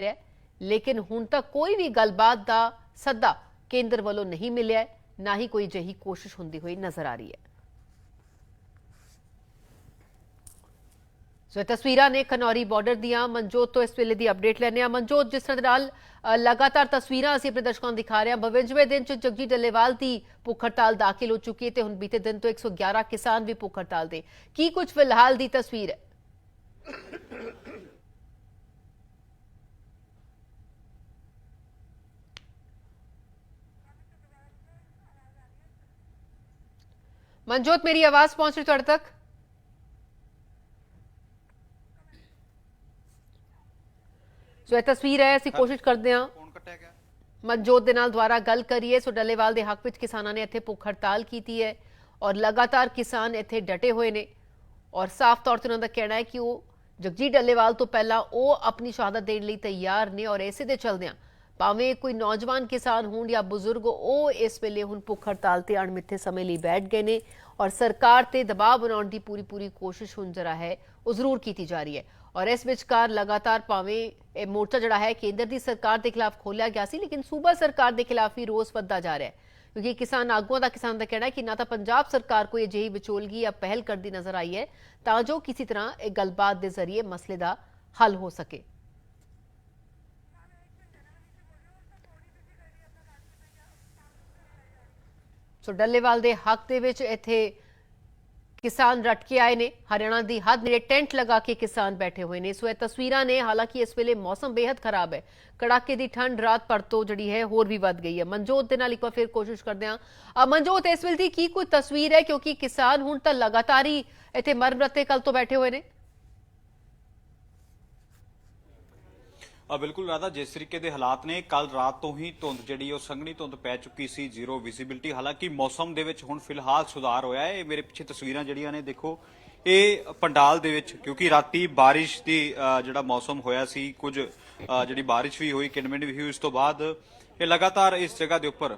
ਰਿਹਾ ਲੇਕਿਨ ਹੁਣ ਤੱਕ ਕੋਈ ਵੀ ਗੱਲਬਾਤ ਦਾ ਸੱਦਾ ਕੇਂਦਰ ਵੱਲੋਂ ਨਹੀਂ ਮਿਲਿਆ ਹੈ, ਨਾ ਹੀ ਕੋਈ ਜਹੀ ਕੋਸ਼ਿਸ਼ ਹੁੰਦੀ ਹੋਈ ਨਜ਼ਰ ਆ ਰਹੀ ਹੈ। ਸੋ ਇਹ ਤਸਵੀਰਾਂ ਨੇ ਖਨੌਰੀ ਬਾਰਡਰ ਦੀਆਂ। ਮਨਜੋਤ ਤੋਂ ਇਸ ਵੇਲੇ ਦੀ ਅਪਡੇਟ ਲੈਣੇ ਆ ਮਨਜੋਤ ਜਿਸ ਤਰ੍ਹਾਂ ਦੇ ਨਾਲ ਅ, ਲਗਾਤਾਰ ਤਸਵੀਰਾਂ ਅਸੀਂ ਆਪਣੇ ਦਰਸ਼ਕਾਂ ਨੂੰ ਦਿਖਾ ਰਹੇ ਹਾਂ। 52ਵੇਂ ਦਿਨ ਚ ਜਗਜੀ ਡੱਲੇਵਾਲ ਦੀ ਭੁੱਖ ਹੜਤਾਲ ਦਾਖਲ ਹੋ ਚੁੱਕੀ ਹੈ ਤੇ ਹੁਣ ਬੀਤੇ ਦਿਨ ਤੋਂ 111 ਕਿਸਾਨ ਵੀ ਭੁੱਖ ਹੜਤਾਲ ਦੇ। ਕੀ ਕੁਝ ਫਿਲਹਾਲ ਦੀ ਤਸਵੀਰ ਹੈ? ਮਨਜੋਤ ਮੇਰੀ ਆਵਾਜ਼ ਪਹੁੰਚ ਰਹੀ ਤੁਹਾਡੇ ਤੱਕ ਸੋ ਇਹ ਤਸਵੀਰ ਹੈ ਅਸੀਂ ਕੋਸ਼ਿਸ਼ ਕਰਦੇ ਹਾਂ ਮਨਜੋਤ ਦੇ ਨਾਲ ਦੁਆਰਾ ਗੱਲ ਕਰੀਏ ਸੋ ਡੱਲੇਵਾਲ ਦੇ ਹੱਕ ਵਿੱਚ ਕਿਸਾਨਾਂ ਨੇ ਇੱਥੇ ਭੁੱਖ ਹੜਤਾਲ ਕੀਤੀ ਹੈ ਔਰ ਲਗਾਤਾਰ ਕਿਸਾਨ ਇੱਥੇ ਡਟੇ ਹੋਏ ਨੇ ਔਰ ਸਾਫ਼ ਤੌਰ ਤੇ ਉਹਨਾਂ ਦਾ ਕਹਿਣਾ ਹੈ ਕਿ ਉਹ ਜਗਜੀਤ ਡੱਲੇਵਾਲ ਤੋਂ ਪਹਿਲਾਂ ਉਹ ਆਪਣੀ ਸ਼ਹਾਦਤ ਦੇਣ ਲਈ ਤਿਆਰ ਨੇ ਔਰ ਇਸੇ ਦੇ ਚਲਦਿਆਂ ਭਾਵੇਂ ਕੋਈ ਨੌਜਵਾਨ ਕਿਸਾਨ ਹੋਣ ਜਾਂ ਬਜ਼ੁਰਗ, ਉਹ ਇਸ ਵੇਲੇ ਹੁਣ ਭੁੱਖ ਹੜਤਾਲ ਤੇ ਅਣਮਿੱਥੇ ਸਮੇਂ ਲਈ ਬੈਠ ਗਏ ਨੇ ਔਰ ਸਰਕਾਰ ਤੇ ਦਬਾਅ ਬਣਾਉਣ ਦੀ ਪੂਰੀ ਪੂਰੀ ਕੋਸ਼ਿਸ਼ ਹੁਣ ਜਰਾ ਹੈ, ਉਹ ਜ਼ਰੂਰ ਕੀਤੀ ਜਾ ਰਹੀ ਹੈ। ਔਰ ਇਸ ਵਿਚਕਾਰ ਲਗਾਤਾਰ ਭਾਵੇਂ ਇਹ ਮੋਰਚਾ ਜਿਹੜਾ ਹੈ, ਕੇਂਦਰ ਦੀ ਸਰਕਾਰ ਦੇ ਖਿਲਾਫ ਖੋਲਿਆ ਗਿਆ ਸੀ, ਲੇਕਿਨ ਸੂਬਾ ਸਰਕਾਰ ਦੇ ਖਿਲਾਫ ਹੀ ਰੋਸ ਵੱਧਦਾ ਜਾ ਰਿਹਾ ਹੈ। ਕਿਉਂਕਿ ਕਿਸਾਨ ਆਗੂਆਂ ਦਾ, ਕਿਸਾਨ ਦਾ ਕਹਿਣਾ ਹੈ ਕਿ ਨਾ ਤਾਂ ਪੰਜਾਬ ਸਰਕਾਰ ਕੋਈ ਅਜਿਹੀ ਵਿਚੋਲਗੀ ਜਾਂ ਪਹਿਲ ਕਰਦੀ ਨਜ਼ਰ ਆਈ ਹੈ, ਤਾਂ ਜੋ ਕਿਸੇ ਤਰ੍ਹਾਂ ਇਹ ਗੱਲਬਾਤ ਦੇ ਜ਼ਰੀਏ ਮਸਲੇ ਦਾ ਹੱਲ ਹੋ ਸਕੇ। ਸੋ ਡੱਲੇਵਾਲ ਦੇ ਹੱਕ ਦੇ ਵਿੱਚ ਇੱਥੇ ਕਿਸਾਨ ਰਟ ਕੇ ਆਏ ਨੇ। ਹਰਿਆਣਾ ਦੀ ਹੱਦ ਨੇੜੇ ਟੈਂਟ ਲਗਾ ਕੇ ਕਿਸਾਨ ਬੈਠੇ ਹੋਏ ਨੇ। ਸੋ ਇਹ ਤਸਵੀਰਾਂ ਨੇ, ਹਾਲਾਂਕਿ ਇਸ ਵੇਲੇ ਮੌਸਮ ਬੇहद ਖਰਾਬ ਹੈ। ਕੜਾਕੇ ਦੀ ਠੰਡ ਰਾਤ ਪਰ ਤੋਂ ਜਿਹੜੀ ਹੈ ਹੋਰ ਵੀ ਵੱਧ ਗਈ ਹੈ। ਮਨਜੋਤ ਦੇ ਨਾਲ ਇੱਕ ਵਾਰ ਫਿਰ ਕੋਸ਼ਿਸ਼ ਕਰਦੇ ਹਾਂ। ਮਨਜੋਤ, ਇਸ ਵੇਲੇ ਦੀ ਕੀ ਕੋਈ ਤਸਵੀਰ ਹੈ? ਕਿਉਂਕਿ ਕਿਸਾਨ ਹੁਣ ਤਾਂ ਲਗਾਤਾਰ ਹੀ ਇੱਥੇ ਮਰਮ ਰੱਤੇ ਕੱਲ ਤੋਂ ਬੈਠੇ ਹੋਏ ਨੇ। ਆ ਬਿਲਕੁਲ ਰਾਧਾ, ਜਿਸ ਤਰੀਕੇ ਦੇ ਹਾਲਾਤ ਨੇ ਕੱਲ ਰਾਤ ਤੋਂ ਹੀ ਧੁੰਦ ਜਿਹੜੀ ਉਹ ਸੰਘਣੀ ਧੁੰਦ ਪੈ ਚੁੱਕੀ ਸੀ, ਜ਼ੀਰੋ ਵਿਜ਼ਿਬਿਲਟੀ ਹਾਲਾਂਕਿ ਮੌਸਮ ਦੇ ਵਿੱਚ ਹੁਣ ਫਿਲਹਾਲ ਸੁਧਾਰ ਹੋਇਆ ਹੈ। ਇਹ ਮੇਰੇ ਪਿੱਛੇ ਤਸਵੀਰਾਂ ਜਿਹੜੀਆਂ ਨੇ, ਦੇਖੋ, ਇਹ ਪੰਡਾਲ ਦੇ ਵਿੱਚ, ਕਿਉਂਕਿ ਰਾਤੀ ਬਾਰਿਸ਼ ਦੀ ਜਿਹੜਾ ਮੌਸਮ ਹੋਇਆ ਸੀ, ਕੁਝ ਜਿਹੜੀ ਬਾਰਿਸ਼ ਵੀ ਹੋਈ ਕਿਨਮਿੰਡ ਵੀ ਹੋਈ, ਉਸ ਤੋਂ ਬਾਅਦ ਇਹ ਲਗਾਤਾਰ ਇਸ ਜਗ੍ਹਾ ਦੇ ਉੱਪਰ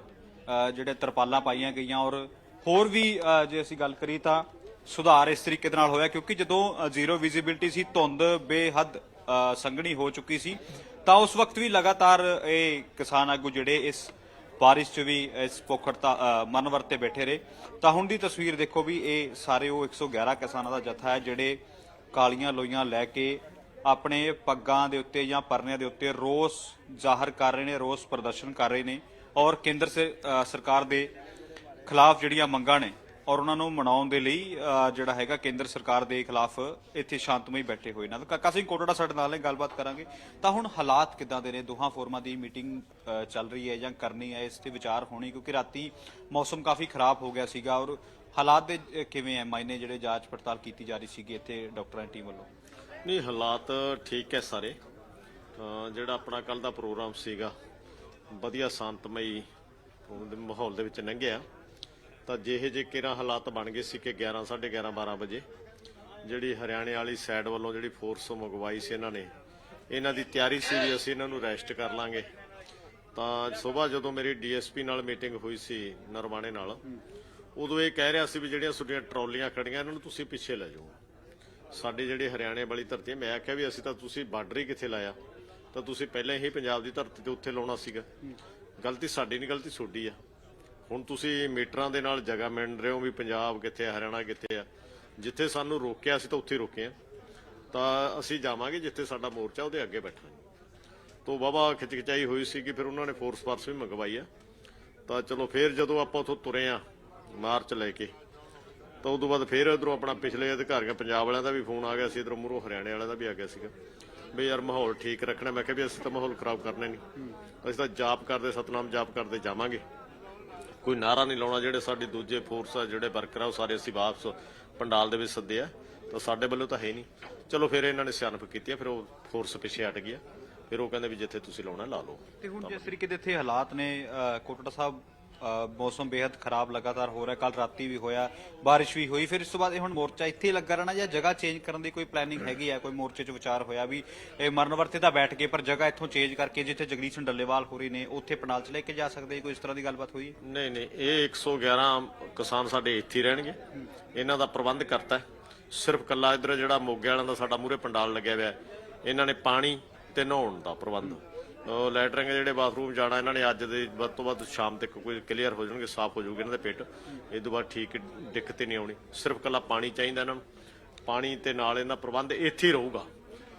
ਜਿਹੜੇ ਤਰਪਾਲਾਂ ਪਾਈਆਂ ਗਈਆਂ ਔਰ ਹੋਰ ਵੀ ਜੇ ਅਸੀਂ ਗੱਲ ਕਰੀ ਤਾਂ ਸੁਧਾਰ ਇਸ ਤਰੀਕੇ ਦੇ ਨਾਲ ਹੋਇਆ, ਕਿਉਂਕਿ ਜਦੋਂ ਜ਼ੀਰੋ ਵਿਜ਼ਿਬਿਲਟੀ ਸੀ, ਧੁੰਦ ਬੇਹੱਦ ਅ, ਸੰਘਣੀ ਹੋ ਚੁੱਕੀ ਸੀ। ਤਾਂ ਉਸ ਵਕਤ ਵੀ ਲਗਾਤਾਰ ਇਹ ਕਿਸਾਨ ਆਗੂ ਜਿਹੜੇ ਇਸ ਬਾਰਿਸ਼ 'ਚ ਵੀ ਇਸ ਪੋਖੜਤਾ ਮਨ ਵਰਤੇ ਬੈਠੇ ਰਹੇ। ਤਾਂ ਹੁਣ ਦੀ ਤਸਵੀਰ ਦੇਖੋ ਵੀ ਇਹ ਸਾਰੇ ਉਹ 111 ਕਿਸਾਨਾਂ ਦਾ ਜਥਾ ਹੈ ਜਿਹੜੇ ਕਾਲੀਆਂ ਲੋਈਆਂ ਲੈ ਕੇ ਆਪਣੇ ਪੱਗਾਂ ਦੇ ਉੱਤੇ ਜਾਂ ਪਰਨਿਆਂ ਦੇ ਉੱਤੇ ਰੋਸ ਜ਼ਾਹਰ ਕਰ ਰਹੇ ਨੇ ਰੋਸ ਪ੍ਰਦਰਸ਼ਨ ਕਰ ਰਹੇ ਨੇ ਔਰ ਕੇਂਦਰ ਸਰਕਾਰ ਦੇ ਖਿਲਾਫ ਜਿਹੜੀਆਂ ਮੰਗਾਂ ਨੇ ਔਰ ਉਹਨਾਂ ਨੂੰ ਮਨਾਉਣ ਦੇ ਲਈ ਜਿਹੜਾ ਹੈਗਾ ਕੇਂਦਰ ਸਰਕਾਰ ਦੇ ਖਿਲਾਫ ਇੱਥੇ ਸ਼ਾਂਤਮਈ ਬੈਠੇ ਹੋਏ ਨਾਲ ਕਾਕਾ ਸਿੰਘ ਕੋਟੜਾ ਸਾਡੇ ਨਾਲ ਹੈ ਗੱਲਬਾਤ ਕਰਾਂਗੇ। ਤਾਂ ਹੁਣ ਹਾਲਾਤ ਕਿੱਦਾਂ ਦੇ ਨੇ? ਦੋਹਾਂ ਫੋਰਮਾਂ ਦੀ ਮੀਟਿੰਗ ਚੱਲ ਰਹੀ ਹੈ ਜਾਂ ਕਰਨੀ ਹੈ? ਇਸ ਤੇ ਵਿਚਾਰ ਹੋਣੀ, ਕਿਉਂਕਿ ਰਾਤੀ ਮੌਸਮ ਕਾਫੀ ਖਰਾਬ ਹੋ ਗਿਆ ਸੀਗਾ ਔਰ ਹਾਲਾਤ ਦੇ ਕਿਵੇਂ ਹੈ ਮਾਇਨੇ ਜਿਹੜੇ ਜਾਂਚ ਪੜਤਾਲ ਕੀਤੀ ਜਾ ਰਹੀ ਸੀਗੀ ਇੱਥੇ ਡਾਕਟਰਾਂ ਦੀ ਟੀਮ ਵੱਲੋਂ। ਨਹੀਂ, ਹਾਲਾਤ ਠੀਕ ਹੈ ਸਾਰੇ। ਜਿਹੜਾ ਆਪਣਾ ਕੱਲ ਦਾ ਪ੍ਰੋਗਰਾਮ ਸੀਗਾ, ਵਧੀਆ ਸ਼ਾਂਤਮਈ ਮਾਹੌਲ ਦੇ ਵਿੱਚ ਲੰਘਿਆ। ਤਾਂ ਜਿਹੇ ਜੇ ਕਿਰਾਂ ਹਾਲਾਤ ਬਣ ਗਏ ਸੀ ਕਿ 11 11:30 12 ਵਜੇ, ਜਿਹੜੀ ਹਰਿਆਣੇ ਵਾਲੀ ਸਾਈਡ ਵੱਲੋਂ ਜਿਹੜੀ ਫੋਰਸ ਮੰਗਵਾਈ ਸੀ ਇਹਨਾਂ ਨੇ, ਇਹਨਾਂ ਦੀ ਤਿਆਰੀ ਸੀ ਵੀ ਅਸੀਂ ਇਹਨਾਂ ਨੂੰ ਰੈਸਟ ਕਰ ਲਾਂਗੇ। ਤਾਂ ਸਵੇਰ ਜਦੋਂ ਮੇਰੀ ਡੀਐਸਪੀ ਨਾਲ ਮੀਟਿੰਗ ਹੋਈ ਸੀ ਨਰਵਾਣੇ ਨਾਲ, ਉਦੋਂ ਇਹ ਕਹਿ ਰਿਹਾ ਸੀ ਵੀ ਜਿਹੜੀਆਂ ਤੁਹਾਡੀਆਂ ਟਰਾਲੀਆਂ ਖੜੀਆਂ, ਇਹਨਾਂ ਨੂੰ ਤੁਸੀਂ ਪਿੱਛੇ ਲੈ ਜਾਓ। ਸਾਡੇ ਜਿਹੜੇ ਹਰਿਆਣੇ ਵਾਲੀ ਧਰਤੀ ਮੈਂ ਆਖਿਆ ਵੀ ਅਸੀਂ ਤਾਂ ਤੁਸੀਂ ਬਾਰਡਰ ਹੀ ਕਿੱਥੇ ਲਾਇਆ, ਤਾਂ ਤੁਸੀਂ ਪਹਿਲਾਂ ਹੀ ਪੰਜਾਬ ਦੀ ਧਰਤੀ ਤੇ ਉੱਥੇ ਲਾਉਣਾ ਸੀਗਾ। ਗਲਤੀ ਸਾਡੀ ਨਹੀਂ ਗਲਤੀ ਤੁਹਾਡੀ ਆ। ਹੁਣ ਤੁਸੀਂ ਮੀਟਰਾਂ ਦੇ ਨਾਲ ਜਗ੍ਹਾ ਮਿਣ ਰਹੇ ਹੋ ਵੀ ਪੰਜਾਬ ਕਿੱਥੇ ਆ, ਹਰਿਆਣਾ ਕਿੱਥੇ ਆ। ਜਿੱਥੇ ਸਾਨੂੰ ਰੋਕਿਆ ਸੀ ਤਾਂ ਉੱਥੇ ਹੀ ਰੁਕੇ ਆ। ਤਾਂ ਅਸੀਂ ਜਾਵਾਂਗੇ ਜਿੱਥੇ ਸਾਡਾ ਮੋਰਚਾ, ਉਹਦੇ ਅੱਗੇ ਬੈਠਾਂਗੇ। ਤੋਂ ਬਾਬਾ ਖਿਚਖਿਚਾਈ ਹੋਈ ਸੀ ਕਿ ਫਿਰ ਉਹਨਾਂ ਨੇ ਫੋਰਸ ਫਾਰਸ ਵੀ ਮੰਗਵਾਈ ਆ। ਤਾਂ ਚਲੋ ਫਿਰ ਜਦੋਂ ਆਪਾਂ ਉੱਥੋਂ ਤੁਰੇ ਆ, ਮਾਰਚ ਲੈ ਕੇ, ਤਾਂ ਉਦੋਂ ਬਾਅਦ ਫਿਰ ਇਧਰੋਂ ਆਪਣਾ ਪਿਛਲੇ ਅਧਿਕਾਰੀਆਂ, ਪੰਜਾਬ ਵਾਲਿਆਂ ਦਾ ਵੀ ਫੋਨ ਆ ਗਿਆ ਸੀ, ਇਧਰੋਂ ਮੂਰੋਂ ਹਰਿਆਣੇ ਵਾਲਿਆਂ ਦਾ ਵੀ ਆ ਗਿਆ ਸੀਗਾ। ਵੀ ਯਾਰ ਮਾਹੌਲ ਠੀਕ ਰੱਖਣਾ, ਮੈਂ ਕਿਹਾ ਵੀ ਅਸੀਂ ਤਾਂ ਮਾਹੌਲ ਖਰਾਬ ਕਰਨਾ ਨਹੀਂ। ਅਸੀਂ ਤਾਂ ਜਾਪ ਕਰਦੇ, ਸਤਨਾਮ ਜਾਪ ਕਰਦੇ ਜਾਵਾਂਗੇ। ਕੋਈ ਨਾਰਾ ਨਹੀਂ ਲਾਉਣਾ, ਜਿਹੜੇ ਸਾਡੇ ਦੂਜੇ ਫੋਰਸ ਆ, ਜਿਹੜੇ ਵਰਕਰ ਆ, ਉਹ ਸਾਰੇ ਅਸੀਂ ਵਾਪਸ ਪੰਡਾਲ ਦੇ ਵਿੱਚ ਸੱਦੇ ਆ। ਤਾਂ ਸਾਡੇ ਵੱਲੋਂ ਤਾਂ ਹੈ ਨਹੀਂ। ਚਲੋ ਫਿਰ ਇਹਨਾਂ ਨੇ ਸਿਆਣਪ ਕੀਤੀ ਆ, ਫਿਰ ਉਹ ਫੋਰਸ ਪਿੱਛੇ ਹਟ ਗਿਆ। ਫਿਰ ਉਹ ਕਹਿੰਦੇ ਵੀ ਜਿੱਥੇ ਤੁਸੀਂ ਲਾਉਣਾ, ਲਾ ਲਓ। ਤੇ ਹੁਣ ਜਿਸ ਤਰੀਕੇ ਦੇ ਇੱਥੇ ਹਾਲਾਤ ਨੇ ਕੋਟੜਾ ਸਾਹਿਬ ਮੌਸਮ ਬੇहद ਖਰਾਬ ਲਗਾਤਾਰ ਹੋ ਰਿਹਾ ਕੱਲ ਰਾਤੀ ਵੀ ਹੋਇਆ, ਬਾਰਿਸ਼ ਵੀ ਹੋਈ, ਫਿਰ ਇਸ ਤੋਂ ਬਾਅਦ ਇਹ ਹੁਣ ਮੋਰਚਾ ਇੱਥੇ ਲੱਗਾ ਰਹਿਣਾ ਜਾਂ ਜਗ੍ਹਾ ਚੇਂਜ ਕਰਨ ਦੀ ਕੋਈ ਪਲੈਨਿੰਗ ਹੈਗੀ ਹੈ ਕੋਈ ਮੋਰਚੇ 'ਚ ਵਿਚਾਰ ਹੋਇਆ ਵੀ ਇਹ ਮਰਨ ਵਰਤੇ ਤਾਂ ਬੈਠ ਗਏ, ਪਰ ਜਗ੍ਹਾ ਇੱਥੋਂ ਚੇਂਜ ਕਰਕੇ ਜਿੱਥੇ ਜਗਦੀਸ਼ ਸਿੰਘ ਡੱਲੇਵਾਲ ਹੋ ਰਹੀ ਨੇ, ਉੱਥੇ ਪੰਡਾਲ 'ਚ ਲੈ ਕੇ ਜਾ ਸਕਦੇ, ਕੋਈ ਇਸ ਤਰ੍ਹਾਂ ਦੀ ਗੱਲਬਾਤ ਹੋਈ? ਹੈ? ਨਹੀਂ ਨਹੀਂ, ਇਹ 111 ਕਿਸਾਨ ਸਾਡੇ ਇੱਥੇ ਰਹਿਣਗੇ। ਇਹਨਾਂ ਦਾ ਪ੍ਰਬੰਧ ਕਰਤਾ ਸਿਰਫ ਕੱਲਾ ਇਧਰ ਜਿਹੜਾ ਮੋਗੇ ਵਾਲਿਆਂ ਦਾ ਸਾਡਾ ਮੂਰੇ ਪੰਡਾਲ ਲੱਗਿਆ ਹੋਇਆ ਇਹਨਾਂ ਨੇ ਪਾਣੀ ਤੇ ਨਹਾਉਣ ਦਾ ਪ੍ਰਬੰਧ ਲੈਟਰਿੰਗ ਜਿਹੜੇ ਬਾਥਰੂਮ ਜਾਣਾ ਇਹਨਾਂ ਨੇ ਅੱਜ ਦੇ ਵੱਧ ਤੋਂ ਵੱਧ ਸ਼ਾਮ ਤੱਕ ਕੋਈ ਕਲੀਅਰ ਹੋ ਜਾਣਗੇ, ਸਾਫ਼ ਹੋ ਜਾਊਗੇ ਇਹਨਾਂ ਦਾ ਪੇਟ। ਇਹ ਤੋਂ ਬਾਅਦ ਠੀਕ ਦਿੱਕਤ ਨਹੀਂ ਆਉਣੀ। ਸਿਰਫ ਕੱਲਾ ਪਾਣੀ ਚਾਹੀਦਾ ਇਹਨਾਂ ਨੂੰ। ਪਾਣੀ ਤੇ ਨਾਲ ਇਹਨਾਂ ਦਾ ਪ੍ਰਬੰਧ ਇੱਥੇ ਹੀ ਰਹੂਗਾ।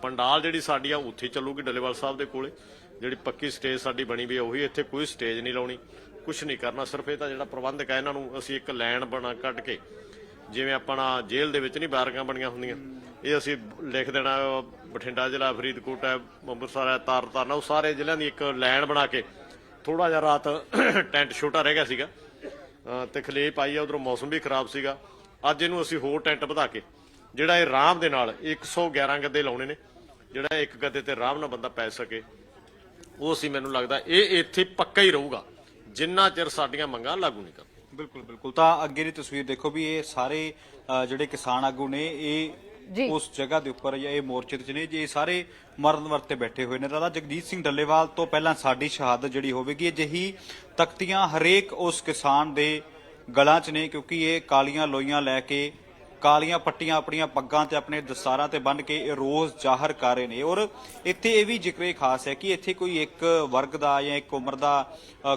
ਪੰਡਾਲ ਜਿਹੜੀ ਸਾਡੀ ਆ, ਉੱਥੇ ਹੀ ਚੱਲੂਗੀ ਡੱਲੇਵਾਲ ਸਾਹਿਬ ਦੇ ਕੋਲੇ। ਜਿਹੜੀ ਪੱਕੀ ਸਟੇਜ ਸਾਡੀ ਬਣੀ ਵੀ ਉਹੀ ਇੱਥੇ ਕੋਈ ਸਟੇਜ ਨਹੀਂ ਲਾਉਣੀ। ਕੁਝ ਨਹੀਂ ਕਰਨਾ, ਸਿਰਫ ਇਹ ਤਾਂ ਜਿਹੜਾ ਪ੍ਰਬੰਧਕ ਹੈ ਇਹਨਾਂ ਨੂੰ ਅਸੀਂ ਇੱਕ ਲਾਈਨ ਬਣਾ ਕੱਢ ਕੇ ਜਿਵੇਂ ਆਪਣਾ ਜੇਲ੍ਹ ਦੇ ਵਿੱਚ ਨਹੀਂ ਬਾਰਗਾਂ ਬਣੀਆਂ ਹੁੰਦੀਆਂ ਇਹ ਅਸੀਂ ਲਿਖ ਦੇਣਾ ਬਠਿੰਡਾ ਜ਼ਿਲ੍ਹਾ ਫਰੀਦਕੋਟ ਹੈ ਅੰਮ੍ਰਿਤਸਰ ਹੈ ਤਰਨਤਾਰਨ ਹੈ, ਉਹ ਸਾਰੇ ਜ਼ਿਲ੍ਹਿਆਂ ਦੀ ਇੱਕ ਲਾਈਨ ਬਣਾ ਕੇ ਥੋੜਾ ਜਿਹਾ ਰਾਤ ਟੈਂਟ ਛੋਟਾ ਰਹਿ ਗਿਆ ਸੀਗਾ। ਅਹ ਤਕਲੀਫ ਪਾਈ ਆ ਉਧਰੋਂ ਮੌਸਮ ਵੀ ਖਰਾਬ ਸੀਗਾ। ਅੱਜ ਇਹਨੂੰ ਅਸੀਂ ਹੋਰ ਟੈਂਟ ਵਧਾ ਕੇ ਜਿਹੜਾ ਇਹ ਆਰਾਮ ਦੇ ਨਾਲ 111 ਗੱਦੇ ਲਾਉਣੇ ਨੇ ਜਿਹੜਾ ਇੱਕ ਗੱਦੇ ਤੇ ਆਰਾਮ ਨਾਲ ਬੰਦਾ ਪੈ ਸਕੇ ਉਹ ਅਸੀਂ ਮੈਨੂੰ ਲੱਗਦਾ ਇਹ ਇੱਥੇ ਪੱਕਾ ਹੀ ਰਹੂਗਾ। ਜਿੰਨਾ ਚਿਰ ਸਾਡੀਆਂ ਮੰਗਾਂ ਲਾਗੂ ਨਹੀਂ ਕਰ ਬਿਲਕੁਲ ਬਿਲਕੁਲ। ਤਾਂ ਅੱਗੇ ਦੀ ਤਸਵੀਰ ਦੇਖੋ ਵੀ ਇਹ ਸਾਰੇ ਜਿਹੜੇ ਕਿਸਾਨ ਆਗੂ ਨੇ ਇਹ ਜੀ। ਉਸ ਜਗ੍ਹਾ ਦੇ ਉੱਪਰ ਜਾਂ ਇਹ ਮੋਰਚੇ ਤੇ ਨੇ, ਜੇ ਇਹ ਸਾਰੇ ਮਰਨ ਵਰਤੇ ਬੈਠੇ ਹੋਏ ਨੇ ਰਾਜਾ ਜਗਜੀਤ ਸਿੰਘ ਡੱਲੇਵਾਲ ਤੋਂ ਪਹਿਲਾਂ ਸਾਡੀ ਸ਼ਹਾਦਤ ਜਿਹੜੀ ਹੋਵੇਗੀ, ਅਜਿਹੀ ਤਖਤੀਆਂ ਹਰੇਕ ਉਸ ਕਿਸਾਨ ਦੇ ਗਲਾਂ 'ਚ ਨੇ, ਕਿਉਂਕਿ ਇਹ ਕਾਲੀਆਂ ਲੋਈਆਂ ਲੈ ਕੇ ਕਾਲੀਆਂ ਪੱਟੀਆਂ ਆਪਣੀਆਂ ਪੱਗਾਂ ਤੇ ਆਪਣੇ ਦਸਤਾਰਾਂ ਤੇ ਬੰਨ ਕੇ ਇਹ ਰੋਜ਼ ਜ਼ਾਹਰ ਕਰ ਰਹੇ ਨੇ। ਔਰ ਇੱਥੇ ਇਹ ਵੀ ਜ਼ਿਕਰੇ ਖਾਸ ਹੈ ਕਿ ਇੱਥੇ ਕੋਈ ਇੱਕ ਵਰਗ ਦਾ ਜਾਂ ਇੱਕ ਉਮਰ ਦਾ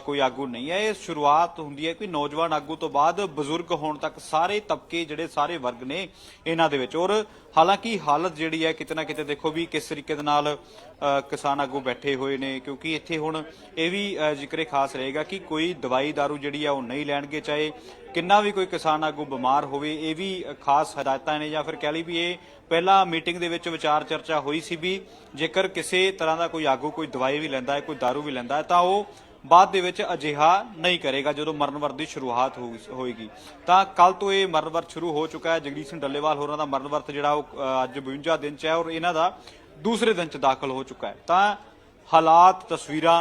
ਕੋਈ ਆਗੂ ਨਹੀਂ ਹੈ। ਇਹ ਸ਼ੁਰੂਆਤ ਹੁੰਦੀ ਹੈ ਕਿ ਨੌਜਵਾਨ ਆਗੂ ਤੋਂ ਬਾਅਦ ਬਜ਼ੁਰਗ ਹੋਣ ਤੱਕ ਸਾਰੇ ਤਬਕੇ ਜਿਹੜੇ ਸਾਰੇ ਵਰਗ ਨੇ ਇਹਨਾਂ ਦੇ ਵਿੱਚ। ਔਰ ਹਾਲਾਂਕਿ ਹਾਲਤ ਜਿਹੜੀ ਹੈ ਕਿਤੇ ਨਾ ਕਿਤੇ ਦੇਖੋ ਵੀ ਕਿਸ ਤਰੀਕੇ ਦੇ ਨਾਲ ਅ, ਕਿਸਾਨ ਆਗੂ ਬੈਠੇ ਹੋਏ ਨੇ ਕਿਉਂਕਿ ਇੱਥੇ ਹੁਣ ਇਹ ਵੀ ਅ, ਜ਼ਿਕਰੇ ਖਾਸ ਰਹੇਗਾ ਕਿ ਕੋਈ ਦਵਾਈ ਦਾਰੂ ਜਿਹੜੀ ਆ ਉਹ ਨਹੀਂ ਲੈਣਗੇ ਚਾਹੇ ਕਿੰਨਾ ਵੀ ਕੋਈ ਕਿਸਾਨ ਆਗੂ ਬਿਮਾਰ ਹੋਵੇ ਇਹ ਵੀ ਖਾਸ ਹਦਾਇਤਾਂ ਨੇ ਜਾਂ ਫਿਰ ਕਹਿ ਲਈ ਵੀ ਇਹ ਪਹਿਲਾਂ ਮੀਟਿੰਗ ਦੇ ਵਿੱਚ ਵਿਚਾਰ ਚਰਚਾ ਹੋਈ ਸੀ ਵੀ ਜੇਕਰ ਕਿਸੇ ਤਰ੍ਹਾਂ ਦਾ ਕੋਈ ਆਗੂ, ਕੋਈ ਦਵਾਈ ਵੀ ਲੈਂਦਾ ਹੈ, ਕੋਈ ਦਾਰੂ ਵੀ ਲੈਂਦਾ ਹੈ, ਤਾਂ ਉਹ ਬਾਅਦ ਦੇ ਵਿੱਚ ਅਜਿਹਾ ਨਹੀਂ ਕਰੇਗਾ ਜਦੋਂ ਮਰਨ ਵਰਤ ਦੀ ਸ਼ੁਰੂਆਤ ਹੋਏਗੀ। ਤਾਂ ਕੱਲ ਤੋਂ ਇਹ ਮਰਨ ਵਰਤ ਸ਼ੁਰੂ ਹੋ ਚੁੱਕਾ ਹੈ। ਜਗਦੀਸ਼ ਸਿੰਘ ਡੱਲੇਵਾਲ ਹੋਰਾਂ ਦਾ ਮਰਨ ਵਰਤ ਜਿਹੜਾ ਉਹ ਅੱਜ 52 ਦਿਨ ਚ ਹੈ ਔਰ ਇਹਨਾਂ ਦਾ ਦੂਸਰੇ ਦਿਨ ਚ ਦਾਖਲ ਹੋ ਚੁੱਕਾ ਹੈ। ਤਾਂ ਹਾਲਾਤ, ਤਸਵੀਰਾਂ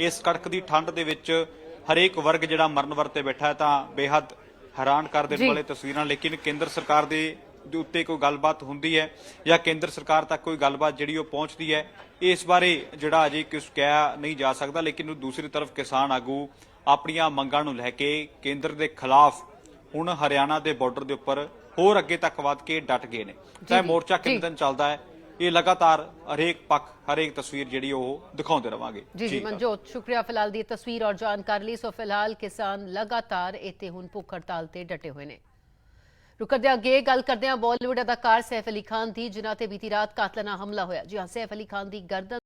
ਇਸ ਕੜਕ ਦੀ ਠੰਡ ਦੇ ਵਿੱਚ ਹਰੇਕ ਵਰਗ ਜਿਹੜਾ ਮਰਨ ਵਰਤੇ ਬੈਠਾ ਹੈ ਤਾਂ ਬੇਹੱਦ ਹੈਰਾਨ ਕਰ ਦੇਣ। ਵਾਲੇ ਤਸਵੀਰਾਂ ਲੇਕਿਨ ਕੇਂਦਰ ਸਰਕਾਰ ਦੇ ਦੇ ਉੱਤੇ ਕੋਈ ਗੱਲਬਾਤ ਹੁੰਦੀ ਹੈ ਜਾਂ ਕੇਂਦਰ ਸਰਕਾਰ ਤੱਕ ਕੋਈ ਗੱਲਬਾਤ ਜਿਹੜੀ ਉਹ ਪਹੁੰਚਦੀ ਹੈ ਇਸ ਬਾਰੇ ਜਿਹੜਾ ਅਜੇ ਕੁਝ ਕਿਹਾ ਨਹੀਂ ਜਾ ਸਕਦਾ ਲੇਕਿਨ ਦੂਸਰੀ ਤਰਫ ਕਿਸਾਨ ਆਗੂ ਆਪਣੀਆਂ ਮੰਗਾਂ ਨੂੰ ਲੈ ਕੇ ਕੇਂਦਰ ਦੇ ਖਿਲਾਫ ਹੁਣ ਹਰਿਆਣਾ ਦੇ ਬਾਰਡਰ ਦੇ ਉੱਪਰ ਹੋਰ ਅੱਗੇ ਤੱਕ ਵੱਧ ਕੇ ਡਟ ਗਏ ਨੇ ਚਾਹੇ ਮੋਰਚਾ ਕਿੰਨੇ। ਦਿਨ ਚੱਲਦਾ ਹੈ ਇਹ ਲਗਾਤਾਰ ਹਰੇਕ ਪੱਖ ਹਰੇਕ ਤਸਵੀਰ ਜਿਹੜੀ ਉਹ ਦਿਖਾਉਂਦੇ ਰਵਾਂਗੇ। ਜੀ ਜੀ ਮਨਜੋਤ ਸ਼ੁਕਰੀਆ ਫਿਲਹਾਲ ਦੀ ਤਸਵੀਰ ਔਰ ਜਾਣਕਾਰੀ ਲਈ। ਸੋ ਫਿਲਹਾਲ ਕਿਸਾਨ ਲਗਾਤਾਰ ਇੱਥੇ ਹੁਣ ਭੁੱਖ ਹੜਤਾਲ ਤੇ ਡਟੇ ਹੋਏ ਨੇ। ਰੁਕਦੇ ਅੱਗੇ ਗੱਲ ਕਰਦੇ ਹਾਂ ਬਾਲੀਵੁੱਡ ਅਦਾਕਾਰ ਸੈਫ ਅਲੀ ਖਾਨ ਦੀ ਜਿਨ੍ਹਾਂ ਤੇ ਬੀਤੀ ਰਾਤ ਕਾਤਲਾਨਾ ਹਮਲਾ ਹੋਇਆ। ਜੀ ਹਾਂ ਸੈਫ ਅਲੀ ਖਾਨ ਦੀ ਗਰਦਨ